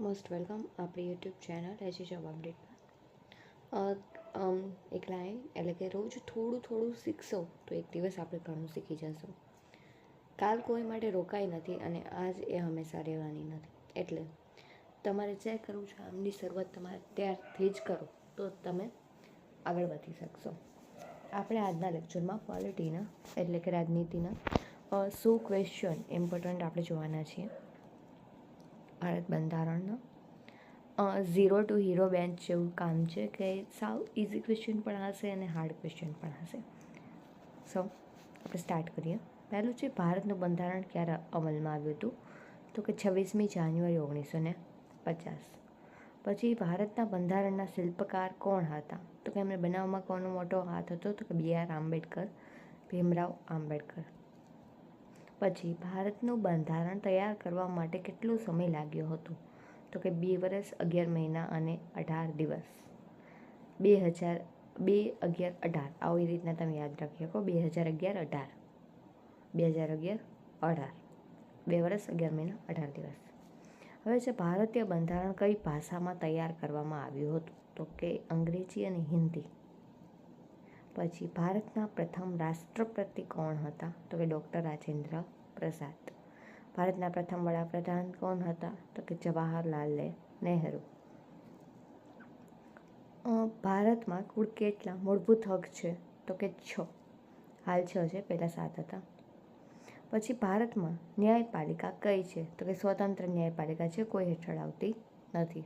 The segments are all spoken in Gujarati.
મોસ્ટ વેલકમ આપણી યુટ્યુબ ચેનલ એજી જોબ અપડેટમાં એક લાઈન એટલે કે રોજ થોડું થોડું શીખશો તો એક દિવસ આપણે ઘણું શીખી જશું. કાલ કોઈ માટે રોકાઈ નથી અને આજ એ હંમેશા રહેવાની નથી. એટલે તમારે જે કરવું છે આમની શરૂઆત તમારે ત્યારથી જ કરો તો તમે આગળ વધી શકશો. આપણે આજના લેક્ચરમાં પોલિટીના એટલે કે રાજનીતિના સો ક્વેશ્ચન ઇમ્પોર્ટન્ટ આપણે જોવાના છીએ. ભારત બંધારણનો. ઝીરો ટુ હીરો બેન્ચ જેવું કામ છે કે સાવ ઇઝી ક્વેશ્ચન પણ હશે અને હાર્ડ ક્વેશ્ચન પણ હશે. સો આપણે સ્ટાર્ટ કરીએ. પહેલું છે ભારતનું બંધારણ ક્યારે અમલમાં આવ્યું હતું? તો કે છવ્વીસમી જાન્યુઆરી ઓગણીસો ને પચાસ. પછી ભારતના બંધારણના શિલ્પકાર કોણ હતા? તો કે એમને બનાવવામાં કોનો મોટો હાથ હતો? તો કે બી આર આંબેડકર, ભીમરાવ આંબેડકર. પછી ભારતનું બંધારણ તૈયાર કરવા માટે કેટલો સમય લાગ્યો હતો? તો કે બે વર્ષ અગિયાર મહિના અને અઢાર દિવસ. બે હજાર, બે અગિયાર, અઢાર. આવી રીતના તમે યાદ રાખી શકો. બે હજાર અગિયાર, અઢાર. બે હજાર અગિયાર, અઢાર. બે વર્ષ અગિયાર મહિના, અઢાર દિવસ. હવે છે ભારતીય બંધારણ કઈ ભાષામાં તૈયાર કરવામાં આવ્યું હતું? તો કે અંગ્રેજી અને હિન્દી. પછી ભારતના પ્રથમ રાષ્ટ્રપતિ કોણ હતા? તો કે ડૉક્ટર રાજેન્દ્ર પ્રસાદ. ભારતના પ્રથમ વડાપ્રધાન કોણ હતા? તો કે જવાહરલાલ નહેરુ. ભારતમાં કુલ કેટલા? મૂળભૂત હક છે? તો કે છ. હાલ છ છે, પહેલાં સાત હતા. પછી ભારતમાં ન્યાયપાલિકા કઈ છે? તો કે સ્વતંત્ર ન્યાયપાલિકા છે, કોઈ હેઠળ આવતી નથી.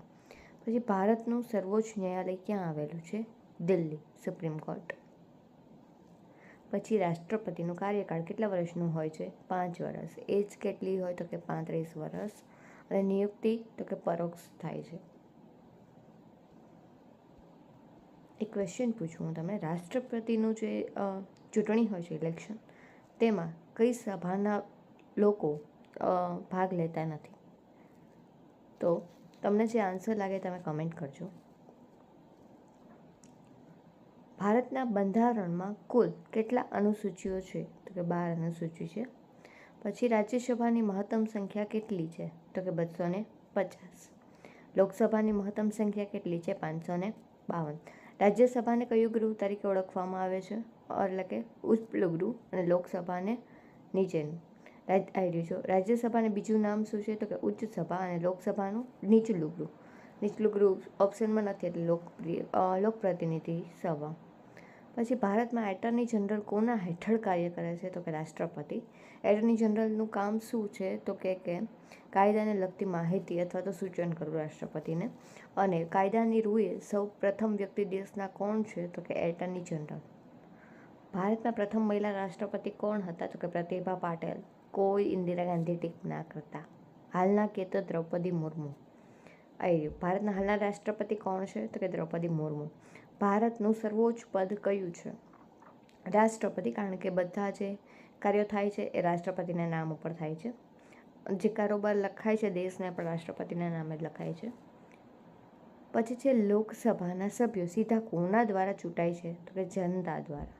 પછી ભારતનું સર્વોચ્ચ ન્યાયાલય ક્યાં આવેલું છે? Delhi, supreme court. પછી રાષ્ટ્રપતિનું કાર્યકાળ કેટલા વર્ષનું હોય છે? પાંચ વર્ષ. એજ કેટલી હોય તો કે પાંત્રીસ વર્ષ. અને નિયુક્તિ તો કે પરોક્ષ થાય છે. એક ક્વેશ્ચન પૂછું હું તમને. રાષ્ટ્રપતિનું જે ચૂંટણી હોય છે ઇલેક્શન તેમાં કઈ સભાના લોકો ભાગ લેતા નથી? તો તમને જે આન્સર લાગે તમે કમેન્ટ કરજો. ભારતના બંધારણમાં કુલ કેટલા અનુસૂચિઓ છે? તો કે બાર અનુસૂચિ છે. પછી રાજ્યસભાની મહત્તમ સંખ્યા કેટલી છે? તો કે બસો ને પચાસ. લોકસભાની મહત્તમ સંખ્યા કેટલી છે? પાંચસો ને બાવન. રાજ્યસભાને કયું ગૃહ તરીકે ઓળખવામાં આવે છે? એટલે કે ઉચ્ચલું ગૃહ અને લોકસભાને નીચેનું. આવી છો. રાજ્યસભાને બીજું નામ શું છે? તો કે ઉચ્ચ સભા અને લોકસભાનું નીચલું ગૃહ. નીચલું ગૃહ ઓપ્શનમાં નથી એટલે લોકપ્રિય લોકપ્રતિનિધિ સભા. પછી ભારતમાં એટર્ની જનરલ કોના હેઠળ કાર્ય કરે છે? તો કે રાષ્ટ્રપતિ. એટર્ની જનરલનું કામ શું છે? તો કે કે કાયદાને લગતી માહિતી અથવા તો સૂચન કરવું રાષ્ટ્રપતિને. અને કાયદાની રૂએ સૌ પ્રથમ વ્યક્તિ દેશના કોણ છે? તો કે એટર્ની જનરલ. ભારતના પ્રથમ મહિલા રાષ્ટ્રપતિ કોણ હતા? તો કે પ્રતિભા પાટેલ. કોઈ ઇન્દિરા ગાંધી ટીક ના કરતા. હાલના કે તો દ્રૌપદી મુર્મુ. ભારતના હાલના રાષ્ટ્રપતિ કોણ છે? તો કે દ્રૌપદી મુર્મુ. ભારતનું સર્વોચ્ચ પદ કયું છે? રાષ્ટ્રપતિ, કારણ કે બધા જે કાર્યો થાય છે એ રાષ્ટ્રપતિના નામ ઉપર થાય છે. જે કારોબાર લખાય છે દેશને પણ રાષ્ટ્રપતિના નામે જ લખાય છે. પછી છે લોકસભાના સભ્યો સીધા કોના દ્વારા ચૂંટાય છે? તો કે જનતા દ્વારા.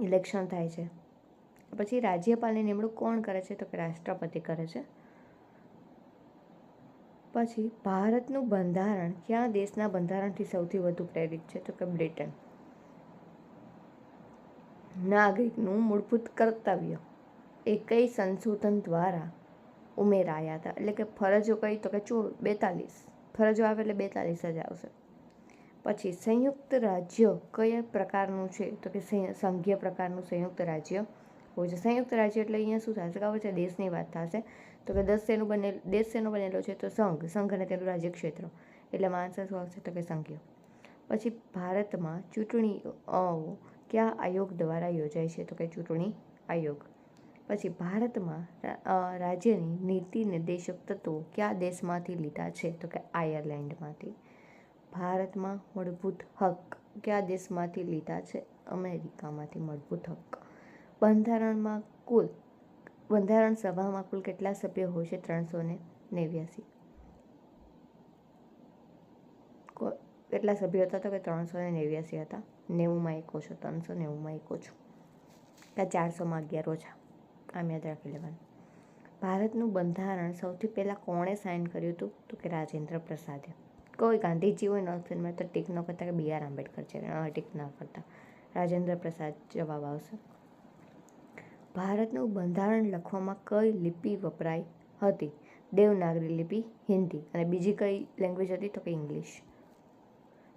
ઇલેક્શન થાય છે. પછી રાજ્યપાલની નિમણૂક કોણ કરે છે? તો કે રાષ્ટ્રપતિ કરે છે. પછી ભારતનું બંધારણ ક્યાં દેશના બંધારણથી સૌથી વધુ પ્રેરિત છે? તો કે બ્રિટન. નાગરિકનું મૂળભૂત કર્તવ્ય એ કઈ સંશોધન દ્વારા ઉમેરાયા હતા. એટલે કે ફરજો કઈ તો કે ચો બેતાલીસ. ફરજો આવે એટલે બેતાલીસ જ આવશે. પછી સંયુક્ત રાજ્ય કયા પ્રકારનું છે? તો કે સંઘીય પ્રકારનું સંયુક્ત રાજ્ય હોય છે. સંયુક્ત રાજ્ય એટલે અહીંયા શું થશે? ખબર છે? દેશની વાત થશે. તો કે દસ શેનું બનેલ દેશ શેનો બનેલો છે તો સંઘ સંઘ અને તેનું રાજ્ય ક્ષેત્ર એટલે આન્સર શું આવશે તો કે સંઘ્ય. પછી ભારતમાં ચૂંટણી કયા આયોગ દ્વારા યોજાય છે તો કે ચૂંટણી આયોગ. પછી ભારતમાં રાજ્યની નીતિ નિર્દેશક તત્વો કયા દેશમાંથી લીધા છે તો કે આયર્લેન્ડમાંથી. ભારતમાં મૂળભૂત હક કયા દેશમાંથી લીધા છે? અમેરિકામાંથી મૂળભૂત હક બંધારણમાં કુલ બંધારણ સભામાં કુલ કેટલા સભ્યો હોય છે? ત્રણસો ને નેવ્યાસી. કેટલા સભ્યો હતા તો કે ત્રણસો ને નેવ્યાસી હતા. નેવુંમાં એક ઓછો, ત્રણસો નેવુંમાં એક ઓછો. ત્યાં ચારસોમાં અગિયાર ઓછા. આમ યાદ રાખી લેવાનું. ભારતનું બંધારણ સૌથી પહેલાં કોણે સાઇન કર્યું હતું? તો કે રાજેન્દ્ર પ્રસાદે. કોઈ ગાંધીજી હોય નોર્થ ફિલ્મમાં તો ટીક ન કરતા કે બી આર આંબેડકર છે. ટીક ન કરતા. રાજેન્દ્ર પ્રસાદ જવાબ આવશે. ભારતનું બંધારણ લખવામાં કઈ લિપિ વપરાઈ હતી? દેવનાગરી લિપિ, હિન્દી અને બીજી કઈ લેંગ્વેજ હતી? તો કે ઇંગ્લિશ.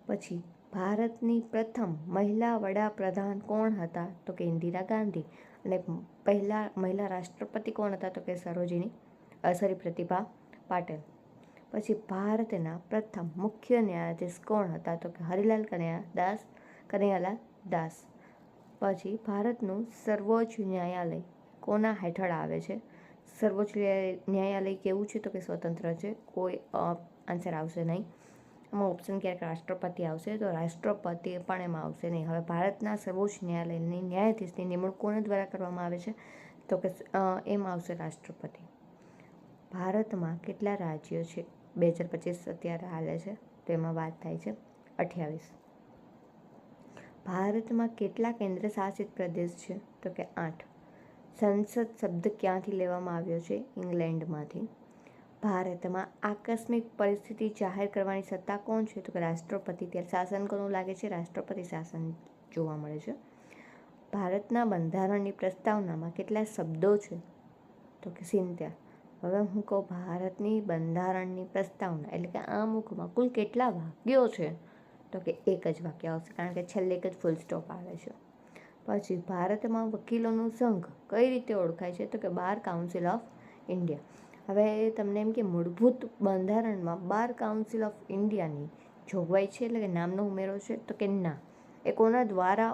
પછી, ભારતની પ્રથમ મહિલા વડાપ્રધાન કોણ હતા? તો કે ઇન્દિરા ગાંધી. અને પહેલા મહિલા રાષ્ટ્રપતિ કોણ હતા? તો કે સરોજીની સોરી પ્રતિભા પાટેલ. પછી, ભારતના પ્રથમ મુખ્ય ન્યાયાધીશ કોણ હતા? તો કે હરિલાલ કનૈયા દાસ, કનૈયાલાલ દાસ. પછી ભારતનું સર્વોચ્ચ ન્યાયાલય કોના હેઠળ આવે છે? સર્વોચ્ચ ન્યાયાલય કેવું છે? તો કે સ્વતંત્ર છે? કોઈ આન્સર આવશે નહીં. એમાં ઓપ્શન ક્યારેક રાષ્ટ્રપતિ આવશે, તો રાષ્ટ્રપતિ પણ એમાં આવશે નહીં. હવે ભારતના સર્વોચ્ચ ન્યાયાલયની ન્યાયાધીશની નિમણૂક કોના દ્વારા કરવામાં આવે છે? તો કે એમાં આવશે રાષ્ટ્રપતિ. ભારતમાં કેટલા રાજ્યો છે? બે હજાર પચીસ અત્યારે હાલે છે. તો એમાં વાત થાય છે અઠ્યાવીસ. ભારતમાં કેટલા કેન્દ્ર શાસિત પ્રદેશ છે? તો કે આઠ. સંસદ શબ્દ ક્યાંથી લેવામાં આવ્યો છે? ઇંગ્લેન્ડમાંથી. ભારતમાં આકસ્મિક પરિસ્થિતિ જાહેર કરવાની સત્તા કોણ છે? તો કે રાષ્ટ્રપતિ. ત્યારે શાસન કોનું લાગે છે? રાષ્ટ્રપતિ શાસન જોવા મળે છે. ભારતના બંધારણની પ્રસ્તાવનામાં કેટલા શબ્દો છે? તો કે સિત્તેર હવે હું કહું, ભારતની બંધારણની પ્રસ્તાવના એટલે કે આ મુખમાં કુલ કેટલા વાક્યો છે? તો કે એક જ વાક્ય આવશે, કારણ કે છેલ્લે એક જ ફૂલ સ્ટોપ આવે છે. પછી ભારતમાં વકીલોનું સંઘ કઈ રીતે ઓળખાય છે? તો કે બાર કાઉન્સિલ ઓફ ઇન્ડિયા હવે તમને એમ કે મૂળભૂત બંધારણમાં બાર કાઉન્સિલ ઓફ ઇન્ડિયાની જોગવાઈ છે એટલે કે નામનો ઉમેરો છે? તો કે ના. એ કોના દ્વારા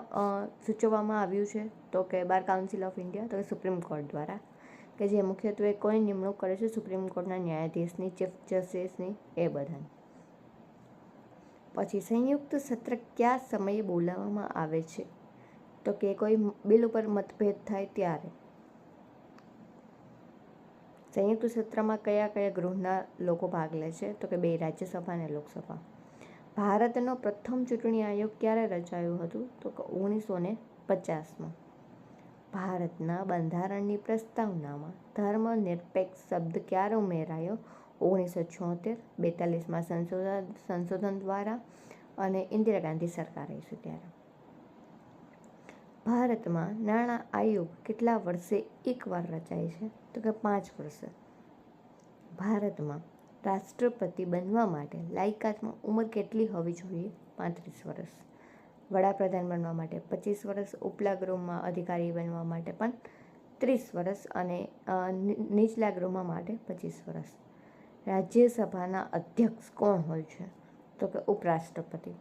સૂચવવામાં આવ્યું છે તો કે બાર કાઉન્સિલ ઓફ ઇન્ડિયા તો કે સુપ્રીમ કોર્ટ દ્વારા, કે જે મુખ્યત્વે કોઈ નિમણૂક કરે છે? સુપ્રીમ કોર્ટના ન્યાયાધીશની ચીફ જસ્ટિસની એ બધાની. પછી સંયુક્ત સત્ર કયા સમયે બોલાવવામાં આવે છે. તો કે કોઈ બિલ ઉપર મતભેદ થાય ત્યારે. સંયુક્ત સત્રમાં કયા કયા ગૃહના લોકો ભાગ લે છે? તો કે બે રાજ્યસભા અને લોકસભા. ભારતનો પ્રથમ ચૂંટણી આયોગ ક્યારે રચાયું હતું? તો કે ઓગણીસો ને પચાસમાં. ભારતના બંધારણની પ્રસ્તાવનામાં ધર્મનિરપેક્ષ શબ્દ ક્યારે ઉમેરાયો? ઓગણીસો છોતેર, બેતાલીસમાં સંશોધન સંશોધન દ્વારા અને ઇન્દિરા ગાંધી સરકાર આવી ત્યારે. ભારતમાં નાણાં આયોગ કેટલા વર્ષે એકવાર રચાય છે? તો કે પાંચ વર્ષે. ભારતમાં રાષ્ટ્રપતિ બનવા માટે લાયકાતમાં ઉંમર કેટલી હોવી જોઈએ? પાંત્રીસ વર્ષ. વડાપ્રધાન બનવા માટે પચીસ વર્ષ ઉપલા ગૃહમાં અધિકારી બનવા માટે પણ ત્રીસ વર્ષ અને નીચલા ગૃહમાં માટે પચીસ વર્ષ. રાજ્યસભાના અધ્યક્ષ કોણ હોય છે? તો કે ઉપરાષ્ટ્રપતિ.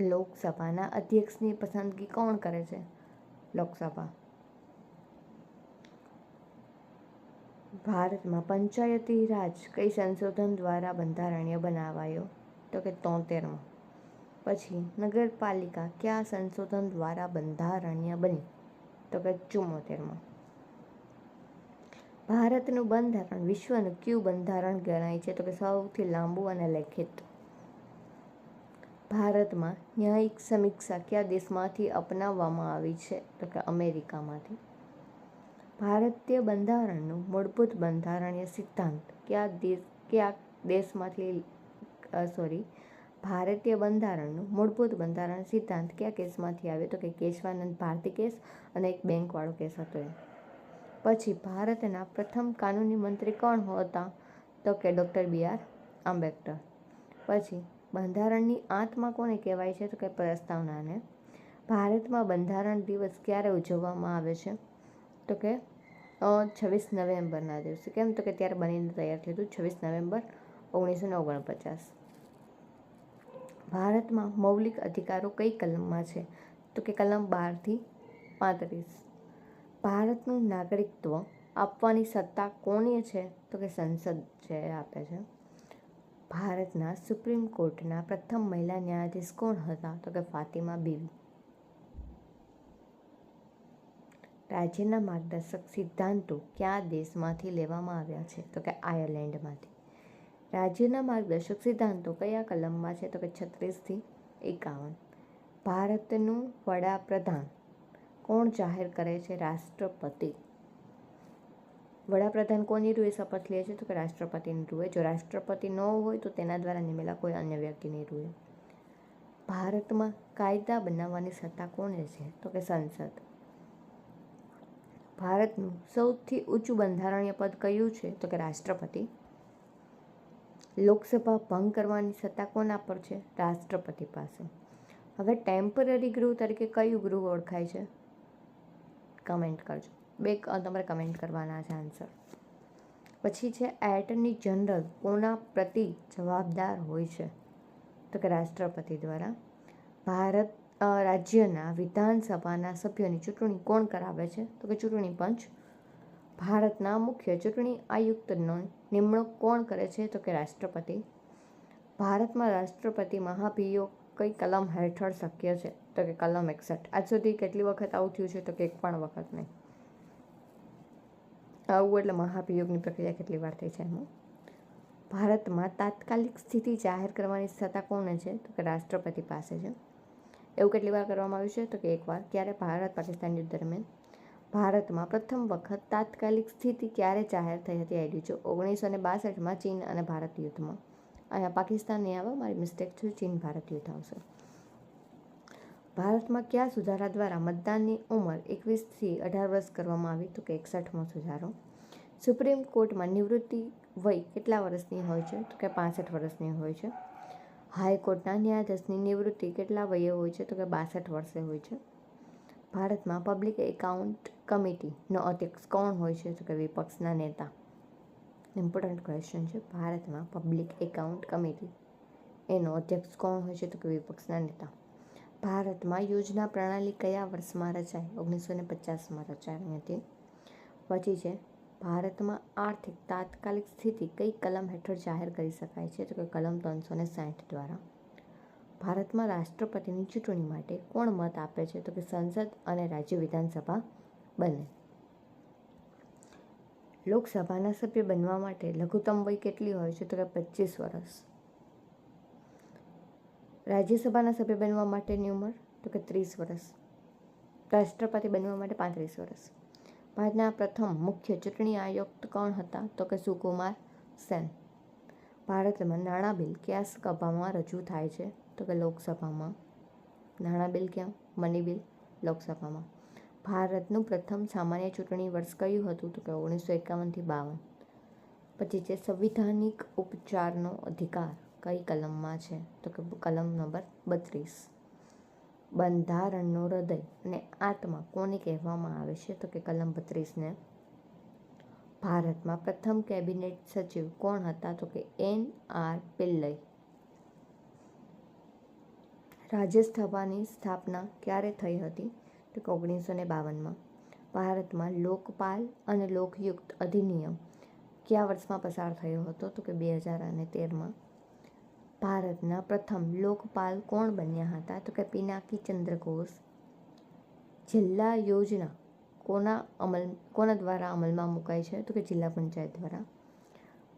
લોકસભાના અધ્યક્ષની પસંદગી કોણ કરે છે? લોકસભા. ભારતમાં પંચાયતી રાજ કઈ સંશોધન દ્વારા બંધારણીય બનાવાયો? તો કે તોતેરમાં. પછી નગરપાલિકા કયા સંશોધન દ્વારા બંધારણીય બની? તો કે ચુમ્મોતેરમાં. ભારતનું બંધારણ, વિશ્વનું કયું બંધારણ ગણાય છે? તો કે સૌથી લાંબુ અને લેખિત. ભારતમાં ન્યાયિક સમીક્ષા કયા દેશમાંથી અપનાવવામાં આવી છે? તો કે અમેરિકામાંથી. ભારતીય બંધારણનું મૂળભૂત બંધારણીય સિદ્ધાંત કયા દેશ, કયા દેશમાંથી સોરી ભારતીય બંધારણનું મૂળભૂત બંધારણ સિદ્ધાંત કયા કેસમાંથી આવ્યો? તો કે કેશવાનંદ ભારતી કેસ અને એક બેંકવાળો કેસ હતો એ પછી ભારતના પ્રથમ કાનૂની મંત્રી કોણ હતા? તો કે ડૉક્ટર બી આર આંબેડકર. પછી બંધારણની આત્મા કોને કહેવાય છે? તો કે પ્રસ્તાવનાને. ભારતમાં બંધારણ દિવસ ક્યારે ઉજવવામાં આવે છે? તો કે છવ્વીસ નવેમ્બરના દિવસે. કેમ? તો કે ત્યારે બનીને તૈયાર થયું હતું છવ્વીસ નવેમ્બર ઓગણીસો ને ઓગણપચાસ. ભારતમાં મૌલિક અધિકારો કઈ કલમમાં છે? તો કે કલમ બારથી પાંત્રીસ. ભારતનું નાગરિકત્વ આપવાની સત્તા કોને છે? તો કે સંસદ છે આપે છે. ભારતના સુપ્રીમ કોર્ટના પ્રથમ મહિલા ન્યાયાધીશ કોણ હતા? તો કે ફાતિમા બીવી. રાજ્યના માર્ગદર્શક સિદ્ધાંતો કયા દેશમાંથી લેવામાં આવ્યા છે? તો કે આયર્લેન્ડમાંથી. રાજ્યના માર્ગદર્શક સિદ્ધાંતો કયા કલમમાં છે? તો કે છત્રીસથી એકાવન. ભારતનું વડાપ્રધાન કોણ જાહેર કરે છે? રાષ્ટ્રપતિ. વડાપ્રધાન કોની રૂએ શપથ લે છે? તો કે રાષ્ટ્રપતિની રૂએ. જો રાષ્ટ્રપતિ ન હોય તો તેના દ્વારા નિમેલા કોઈ અન્ય વ્યક્તિની રૂએ. ભારતમાં કાયદા બનાવવાની સત્તા કોને છે? તો કે સંસદ. ભારતનું સૌથી ઊંચું બંધારણીય પદ કયું છે? તો કે રાષ્ટ્રપતિ. લોકસભા ભંગ કરવાની સત્તા કોના પર છે? રાષ્ટ્રપતિ પાસે. હવે ટેમ્પરરી ગૃહ તરીકે કયું ગૃહ ઓળખાય છે? કમેન્ટ કરજો. બે તમારે કમેન્ટ કરવાના છે આન્સર પછી છે એટર્ની જનરલ કોના પ્રતિ જવાબદાર હોય છે. તો કે રાષ્ટ્રપતિ દ્વારા. ભારત રાજ્યના વિધાનસભાના સભ્યોની ચૂંટણી કોણ કરાવે છે? તો કે ચૂંટણી પંચ. ભારતના મુખ્ય ચૂંટણી આયુક્તનો નિમણૂક કોણ કરે છે? તો કે રાષ્ટ્રપતિ. ભારતમાં રાષ્ટ્રપતિ મહાભિયોગ કઈ કલમ હેઠળ શક્ય છે? તો કે કલમ એકસઠ. આજ સુધી કેટલી વખત આવું થયું છે? તો કે એક પણ વખત નહીં. આવું એટલે મહાભિયોગની પ્રક્રિયા કેટલી વાર થઈ છે એમાં? ભારતમાં તાત્કાલિક સ્થિતિ જાહેર કરવાની સત્તા કોને છે? તો કે રાષ્ટ્રપતિ પાસે છે. એવું કેટલી વાર કરવામાં આવ્યું છે? તો કે એકવાર. ક્યારે? ભારત પાકિસ્તાન યુદ્ધ દરમિયાન. ભારતમાં પ્રથમ વખત તાત્કાલિક સ્થિતિ ક્યારે જાહેર થઈ હતી? આઈડી જો ઓગણીસો ને બાસઠમાં ચીન અને ભારત યુદ્ધમાં. અહીંયા પાકિસ્તાન નહીં આવે મારી મિસ્ટેક છે, ચીન ભારત યુદ્ધ આવશે ભારતમાં કયા સુધારા દ્વારા મતદાનની ઉંમર એકવીસથી અઢાર વર્ષ કરવામાં આવી? તો કે એકસઠમો સુધારો. સુપ્રીમ કોર્ટમાં નિવૃત્તિ વય કેટલા વર્ષની હોય છે? તો કે પાસઠ વર્ષની હોય છે. હાઈકોર્ટના ન્યાયાધીશની નિવૃત્તિ કેટલા વયે હોય છે? તો કે બાસઠ વર્ષે હોય છે. ભારતમાં પબ્લિક એકાઉન્ટ કમિટીનો અધ્યક્ષ કોણ હોય છે? તો કે વિપક્ષના નેતા. ઇમ્પોર્ટન્ટ ક્વેશ્ચન છે. ભારતમાં પબ્લિક એકાઉન્ટ કમિટી એનો અધ્યક્ષ કોણ હોય છે તો કે વિપક્ષના નેતા. ભારતમાં યોજના પ્રણાલી કયા વર્ષમાં રચાઈ ઓગણીસો ને પચાસમાં રચાઈ હતી પછી છે. ભારતમાં આર્થિક તાત્કાલિક સ્થિતિ કઈ કલમ હેઠળ જાહેર કરી શકાય છે? તો કે કલમ ત્રણસો ને સાઠ દ્વારા. ભારતમાં રાષ્ટ્રપતિની ચૂંટણી માટે કોણ મત આપે છે? તો કે સંસદ અને રાજ્ય વિધાનસભા બંને. લોકસભાના સભ્ય બનવા માટે લઘુત્તમ વય કેટલી હોય છે? તો કે પચીસ વર્ષ. રાજ્યસભાના સભ્ય બનવા માટેની ઉંમર? તો કે ત્રીસ વર્ષ. રાષ્ટ્રપતિ બનવા માટે પાંત્રીસ વર્ષ. ભારતના પ્રથમ મુખ્ય ચૂંટણી આયુક્ત કોણ હતા? તો કે સુકુમાર સેન. ભારતમાં નાણાં બિલ કયા સભામાં રજૂ થાય છે? તો કે લોકસભામાં. નાણાં બિલ ક્યાં? મની બિલ લોકસભામાં. ભારતનું પ્રથમ સામાન્ય ચૂંટણી વર્ષ કયું હતું તો કે ઓગણીસો એકાવનથી બાવન. પછી છે સંવિધાનિક ઉપચારનો અધિકાર કઈ કલમમાં છે તો કે કલમ નંબર બત્રીસ. બંધારણનો હૃદય અને આત્મા કોને કહેવામાં આવે છે તો કે કલમ બત્રીસને? ભારતમાં પ્રથમ કેબિનેટ સચિવ કોણ હતા તો કે એન આર પિલ્લઈ? રાજ્યસભાની સ્થાપના ક્યારે થઈ હતી? તો ઓગણીસો ને બાવનમાં ભારતમાં લોકપાલ અને લોકયુક્ત અધિનિયમ કયા વર્ષમાં પસાર થયો હતો તો કે બે હજાર અને તેરમાં? ભારતના પ્રથમ લોકપાલ કોણ બન્યા હતા તો કે પિનાકી ચંદ્ર ઘોષ જિલ્લા યોજના કોના અમલ, કોના દ્વારા અમલમાં મુકાય છે તો કે જિલ્લા પંચાયત દ્વારા?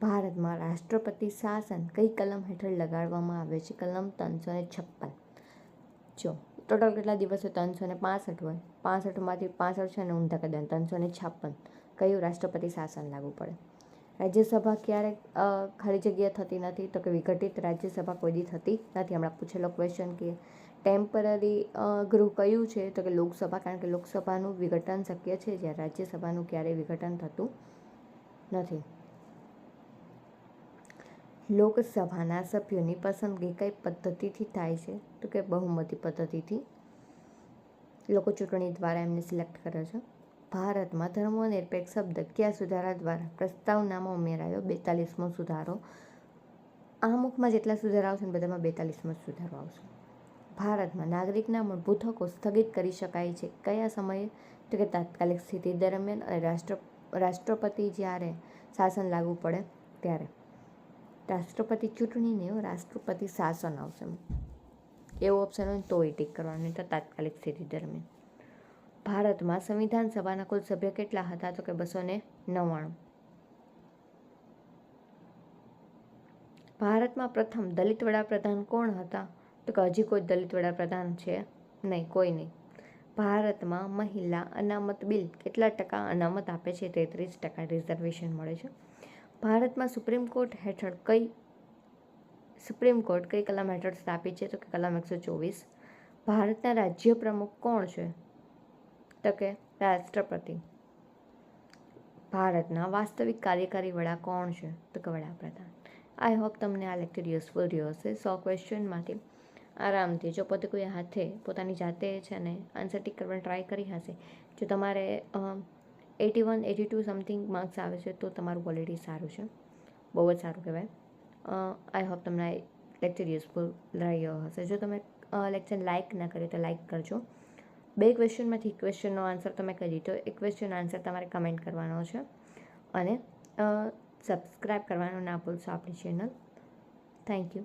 ભારતમાં રાષ્ટ્રપતિ શાસન કઈ કલમ હેઠળ લગાડવામાં આવે છે? કલમ ત્રણસો ને છપ્પન. જો ટોટલ કેટલા દિવસો ત્રણસો ને પાસઠ હોય? પાસઠમાંથી પાસઠ છે ને ઊંધા કદમ ત્રણસો ને છપ્પન. કયું રાષ્ટ્રપતિ શાસન લાગુ પડે? રાજ્યસભા ક્યારેક ખાલી જગ્યા થતી નથી તો કે વિઘટિત રાજ્યસભા કોઈ દી થતી નથી? હમણાં પૂછેલો ક્વેશ્ચન કે ટેમ્પરરી ગૃહ કયું છે? તો કે લોકસભા, કારણ કે લોકસભાનું વિઘટન શક્ય છે જ્યારે રાજ્યસભાનું ક્યારેય વિઘટન થતું નથી. લોકસભાના સભ્યોની પસંદગી કઈ પદ્ધતિથી થાય છે? તો કે બહુમતી પદ્ધતિથી? લોકો ચૂંટણી દ્વારા એમને સિલેક્ટ કરે છે. ભારતમાં ધર્મનિરપેક્ષ શબ્દ કયા સુધારા દ્વારા પ્રસ્તાવનામાં ઉમેરાયો? બેતાલીસમો સુધારો. આમુખમાં જેટલા સુધારા આવશે ને બધામાં બેતાલીસમો સુધારો આવશે. ભારતમાં નાગરિકના મૂળભૂત હકો સ્થગિત કરી શકાય છે. કયા સમયે? તો કે તાત્કાલિક સ્થિતિ દરમિયાન અને રાષ્ટ્ર, રાષ્ટ્રપતિ જ્યારે શાસન લાગુ પડે ત્યારે. રાષ્ટ્રપતિ ચૂંટણીને રાષ્ટ્રપતિ શાસન આવશે. એવો ઓપ્શન હોય તો એ ટીક કરવાનું તો તાત્કાલિક સ્થિતિ દરમિયાન. ભારતમાં સંવિધાન સભાના કુલ સભ્ય કેટલા હતા? તો કે બસો ને નવ્વાણું. ભારતમાં પ્રથમ દલિત વડાપ્રધાન કોણ હતા? તો કે હજી કોઈ દલિત વડાપ્રધાન છે નહીં, કોઈ નહીં. ભારતમાં મહિલા અનામત બિલ કેટલા ટકા અનામત આપે છે? તેત્રીસ ટકા રિઝર્વેશન મળે છે. ભારતમાં સુપ્રીમ કોર્ટ હેઠળ કઈ, સુપ્રીમ કોર્ટ કઈ કલમ હેઠળ સ્થાપિત છે? તો કે કલમ એકસો ચોવીસ. ભારતના રાજ્ય પ્રમુખ કોણ છે? તો કે રાષ્ટ્રપતિ. ભારતના વાસ્તવિક કાર્યકારી વડા કોણ છે? તો કે વડાપ્રધાન. આઈ હોપ તમને આ લેક્ચર યુઝફુલ રહ્યો હશે. સો ક્વેશ્ચનમાંથી આરામથી, જો પોતે કોઈ હાથે પોતાની જાતે છે ને આન્સર ટીક કરવાની ટ્રાય કરી હશે, જો તમારે eighty one, eighty two something marks આવે છે તો તમારું ક્વોલિટી સારું છે. બહુ જ સારું કહેવાય. આઈ હોપ તમને લેક્ચર યુઝફુલ રહ્યો હશે. જો તમે લેક્ચર લાઇક ના કર્યો તો લાઇક કરજો. બે ક્વેશ્ચનમાંથી ક્વેશ્ચનનો આન્સર તમે કરી દીધો એક ક્વેશ્ચન આન્સર તમારે કમેન્ટ કરવાનો છે. અને સબસ્ક્રાઈબ કરવાનું ના ભૂલશો આપણી ચેનલ થેન્ક યુ